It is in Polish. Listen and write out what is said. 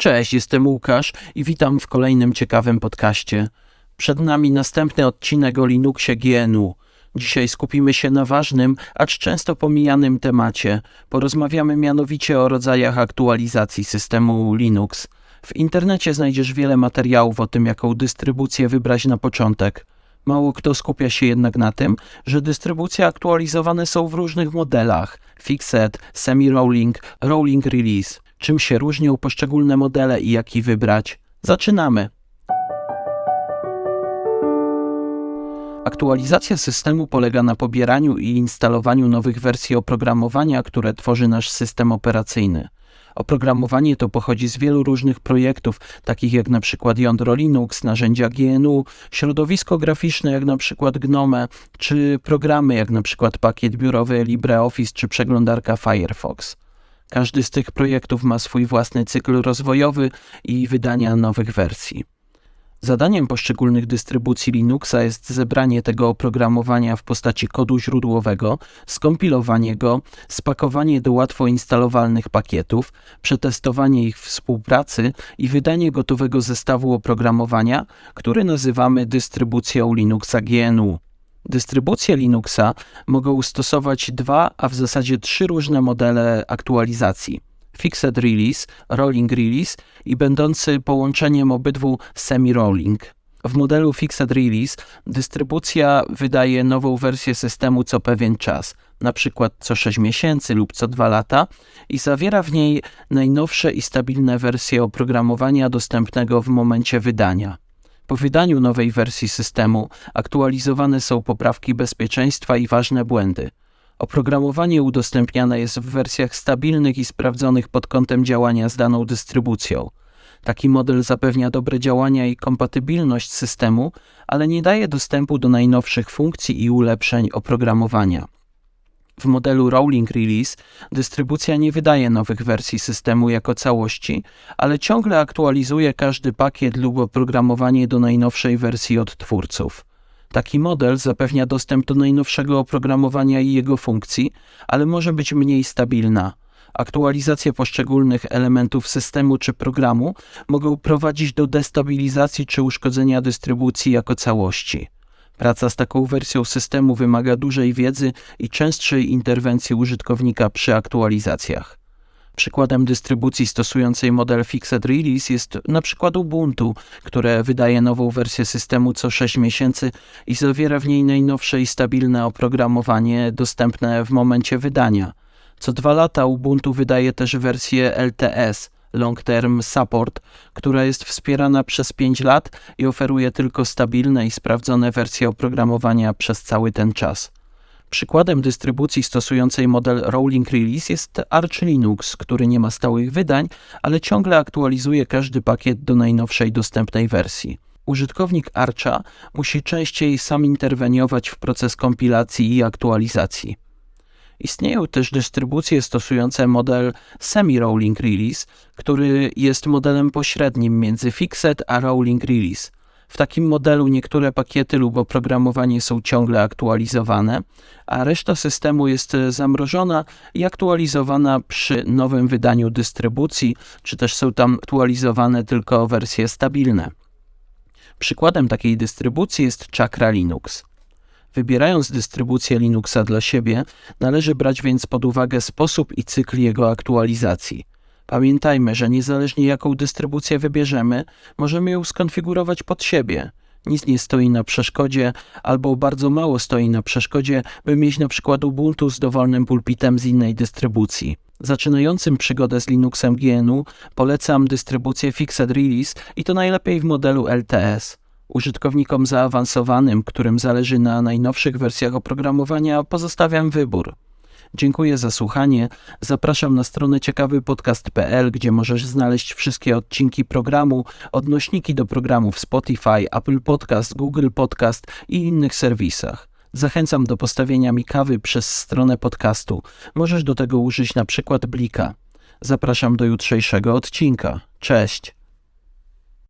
Cześć, jestem Łukasz i witam w kolejnym ciekawym podcaście. Przed nami następny odcinek o Linuxie GNU. Dzisiaj skupimy się na ważnym, acz często pomijanym temacie. Porozmawiamy mianowicie o rodzajach aktualizacji systemu Linux. W internecie znajdziesz wiele materiałów o tym, jaką dystrybucję wybrać na początek. Mało kto skupia się jednak na tym, że dystrybucje aktualizowane są w różnych modelach: fixed, semi-rolling, rolling release. Czym się różnią poszczególne modele i jaki wybrać? Zaczynamy! Aktualizacja systemu polega na pobieraniu i instalowaniu nowych wersji oprogramowania, które tworzy nasz system operacyjny. Oprogramowanie to pochodzi z wielu różnych projektów, takich jak na przykład jądro Linux, narzędzia GNU, środowisko graficzne jak na przykład GNOME, czy programy jak na przykład pakiet biurowy LibreOffice czy przeglądarka Firefox. Każdy z tych projektów ma swój własny cykl rozwojowy i wydania nowych wersji. Zadaniem poszczególnych dystrybucji Linuxa jest zebranie tego oprogramowania w postaci kodu źródłowego, skompilowanie go, spakowanie do łatwo instalowalnych pakietów, przetestowanie ich współpracy i wydanie gotowego zestawu oprogramowania, który nazywamy dystrybucją Linuxa GNU. Dystrybucje Linuxa mogą stosować dwa, a w zasadzie trzy różne modele aktualizacji. Fixed Release, Rolling Release i będący połączeniem obydwu Semi-Rolling. W modelu Fixed Release dystrybucja wydaje nową wersję systemu co pewien czas, przykład co 6 miesięcy lub co 2 lata i zawiera w niej najnowsze i stabilne wersje oprogramowania dostępnego w momencie wydania. Po wydaniu nowej wersji systemu aktualizowane są poprawki bezpieczeństwa i ważne błędy. Oprogramowanie udostępniane jest w wersjach stabilnych i sprawdzonych pod kątem działania z daną dystrybucją. Taki model zapewnia dobre działania i kompatybilność systemu, ale nie daje dostępu do najnowszych funkcji i ulepszeń oprogramowania. W modelu Rolling Release dystrybucja nie wydaje nowych wersji systemu jako całości, ale ciągle aktualizuje każdy pakiet lub oprogramowanie do najnowszej wersji od twórców. Taki model zapewnia dostęp do najnowszego oprogramowania i jego funkcji, ale może być mniej stabilna. Aktualizacje poszczególnych elementów systemu czy programu mogą prowadzić do destabilizacji czy uszkodzenia dystrybucji jako całości. Praca z taką wersją systemu wymaga dużej wiedzy i częstszej interwencji użytkownika przy aktualizacjach. Przykładem dystrybucji stosującej model Fixed Release jest na przykład Ubuntu, które wydaje nową wersję systemu co 6 miesięcy i zawiera w niej najnowsze i stabilne oprogramowanie dostępne w momencie wydania. Co dwa lata Ubuntu wydaje też wersję LTS, Long Term Support, która jest wspierana przez 5 lat i oferuje tylko stabilne i sprawdzone wersje oprogramowania przez cały ten czas. Przykładem dystrybucji stosującej model Rolling Release jest Arch Linux, który nie ma stałych wydań, ale ciągle aktualizuje każdy pakiet do najnowszej dostępnej wersji. Użytkownik Archa musi częściej sam interweniować w proces kompilacji i aktualizacji. Istnieją też dystrybucje stosujące model semi-rolling release, który jest modelem pośrednim między fixed a rolling release. W takim modelu niektóre pakiety lub oprogramowanie są ciągle aktualizowane, a reszta systemu jest zamrożona i aktualizowana przy nowym wydaniu dystrybucji, czy też są tam aktualizowane tylko wersje stabilne. Przykładem takiej dystrybucji jest Chakra Linux. Wybierając dystrybucję Linuxa dla siebie, należy brać więc pod uwagę sposób i cykl jego aktualizacji. Pamiętajmy, że niezależnie jaką dystrybucję wybierzemy, możemy ją skonfigurować pod siebie. Nic nie stoi na przeszkodzie, albo bardzo mało stoi na przeszkodzie, by mieć na przykład Ubuntu z dowolnym pulpitem z innej dystrybucji. Zaczynającym przygodę z Linuxem GNU polecam dystrybucję Fixed Release i to najlepiej w modelu LTS. Użytkownikom zaawansowanym, którym zależy na najnowszych wersjach oprogramowania, pozostawiam wybór. Dziękuję za słuchanie. Zapraszam na stronę ciekawypodcast.pl, gdzie możesz znaleźć wszystkie odcinki programu, odnośniki do programów Spotify, Apple Podcast, Google Podcast i innych serwisach. Zachęcam do postawienia mi kawy przez stronę podcastu. Możesz do tego użyć na przykład blika. Zapraszam do jutrzejszego odcinka. Cześć!